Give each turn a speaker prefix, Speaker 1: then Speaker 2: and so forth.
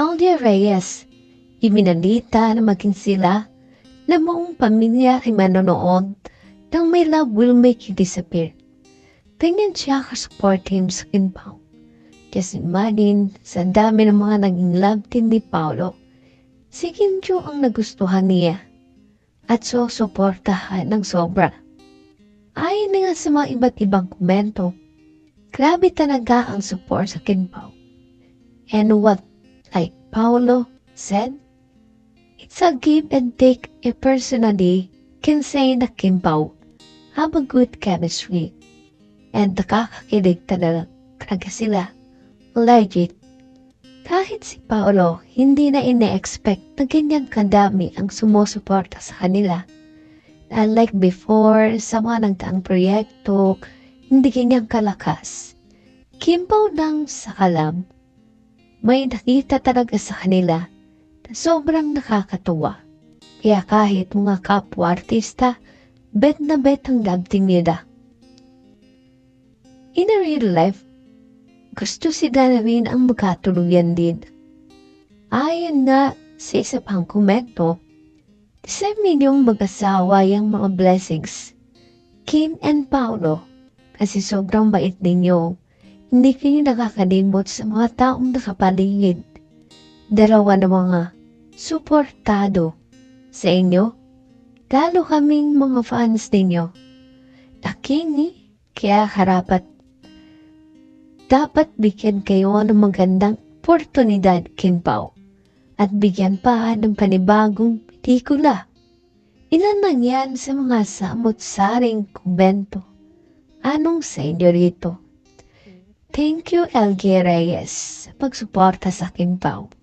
Speaker 1: Aldia Reyes, ibinalita na maging sila na buong pamilya ay manonood ng My Love Will Make You Disappear. Tingnan siya ka-support team sa Kinpao. Kasi imagine, sa dami ng mga naging love team ni Paolo, si Kim Joo ang nagustuhan niya at so suportahan ng sobra. Ayon na nga sa mga iba't ibang komento, grabe talaga ang support sa Kinpao. And what, Paolo said, it's a give and take I personally can say na Kinpao have a good chemistry. And nakakakilig talaga, sila. Legit. Kahit si Paolo, hindi na ine-expect na ganyan kadami ang sumusuporta sa kanila. Unlike before, sa mga nagdaang proyekto, hindi ganyang kalakas. Kimpo ng sakalam, may nakita talaga sa kanila na sobrang nakakatuwa. Kaya kahit mga kapwa-artista, bet na bet ang dating nila. In a real life, gusto si Danawin ang magkatuluyan din. Ayon nga sa isa pang komento, deserve ninyong mag-asawa yung mga blessings. Kim and Paolo, kasi sobrang bait ninyo. Hindi kayo nakakalimot sa mga taong nakapaligid. Dalawa na mga suportado sa inyo. Lalo kaming mga fans ninyo. Nakini, kaya harapat dapat bigyan kayo ng magandang oportunidad, Kinpao. At bigyan pa ng panibagong pelikula. Ilan lang yan sa mga samot-saring kumbento. Anong sa inyo rito? Thank you, LG Reyes, pagsuporta sa Kinpao.